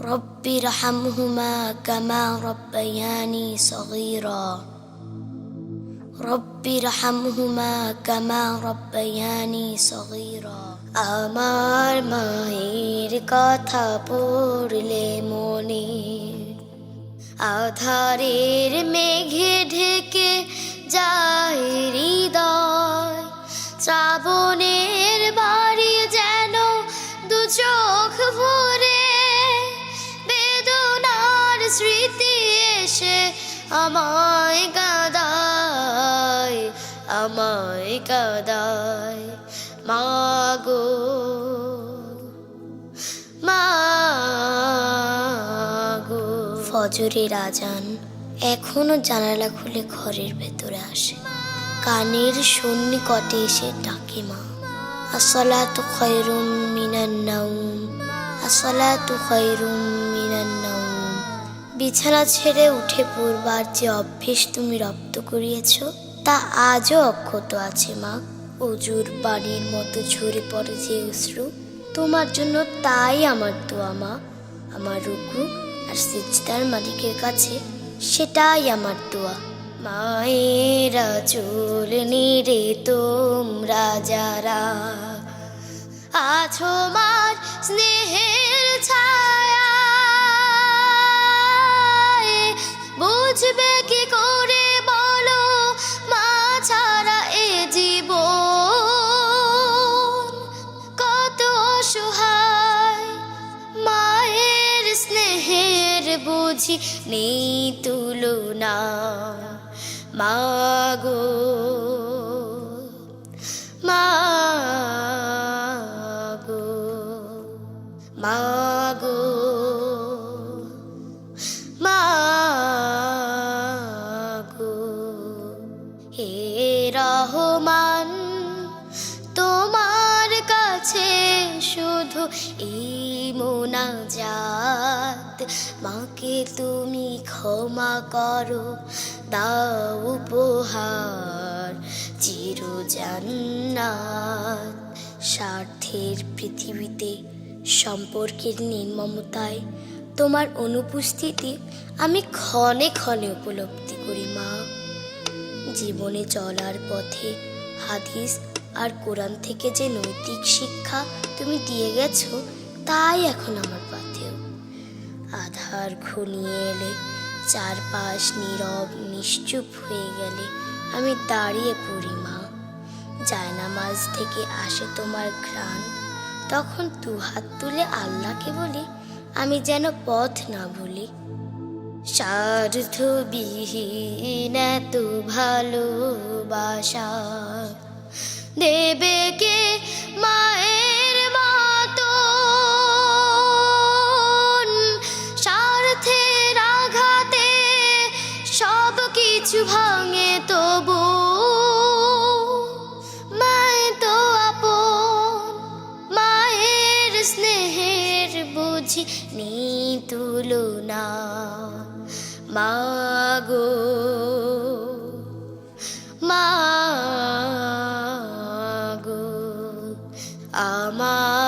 رب ارحمهما كما ربياني صغيرا رب ارحمهما كما ربياني صغيرا আমার মায়ের কথা পড়লে মনে আধারের মেঘে ঢেকে যায় হৃদয়। শ্রাবণের বাড়ি যেন দু চোখ ভরে বেদনার স্মৃতি এসে আমায় কাদায় আমায় কাদায়। মাগো ফজরের আজান এখনও জানালা খুলে ঘরের ভেতরে আসে। কানের সন্নিকটে এসে ডাকে মা, আসসালাতু খৈরুম মিনান নাউম আসসালাতু খৈরুম মিনান নাউম বিছানা ছেড়ে উঠে পড়বার যে অভ্যেস তুমি রপ্ত করিয়েছ, তা আজও অক্ষত আছে মা। অজুর বাড়ির মতো ঝরে পড়ে যে অশ্রু, তোমার জন্য তাই আমার দোয়া মা। আমার রুকু আর সিজদার মালিকের কাছে, সেটাই আমার দোয়া। মায়েরা চুল নিরে তোমরা যারা আছো মার স্নেহের বুঝি নেই তুলনা। মাগো মাগো মাগো এই মোনাজাত মাকে তুমি ক্ষমা করো, দাও উপহার চির জান্নাত স্বার্থের পৃথিবীতে সম্পর্কের নির্মমতায় তোমার অনুপস্থিতি আমি ক্ষণে ক্ষণে উপলব্ধি করি মা। জীবনে চলার পথে হাদিস আর কোরআন থেকে যে নৈতিক শিক্ষা তুমি দিয়ে গেছো, তাই এখন আমার পাথেও আধার ঘনিয়ে এলে, চারপাশ নীরব, নিশ্চুপ হয়ে গেলে আমি দাঁড়িয়ে পড়ি, মা। জায়নামাজ থেকে আসে তোমার ঘ্রাণ, তখন দু হাত তুলে আল্লাহকে বলি, আমি যেন পথ না ভুলি। স্বার্থবিহীন এত ভালোবাসা। দেবে কে মায়ের মতো স্বার্থের আঘাতে সব কিছু ভাঙে তবু তো মায়ের স্নেহের বুঝি নি তুলনা। মাগো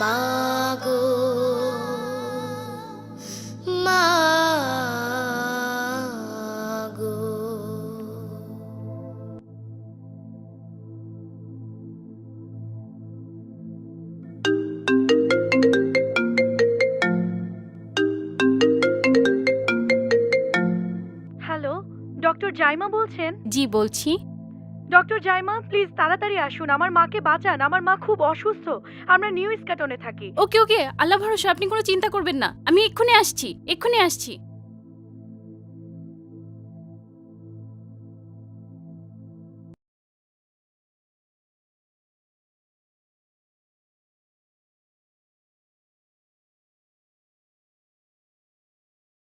মাগো মাগো। হ্যালো ডক্টর জাইমা বলছেন? জি বলছি। ডক্টর জাইমা, প্লিজ তাড়াতাড়ি আসুন। আমার মাকে বাঁচান। আমার মা খুব অসুস্থ। আমরা নিউ স্কাটনে থাকি। ওকে ওকে। আল্লাহ ভরসা, আপনি কোনো চিন্তা করবেন না। আমি এক্ষুনি আসছি। এক্ষুনি আসছি।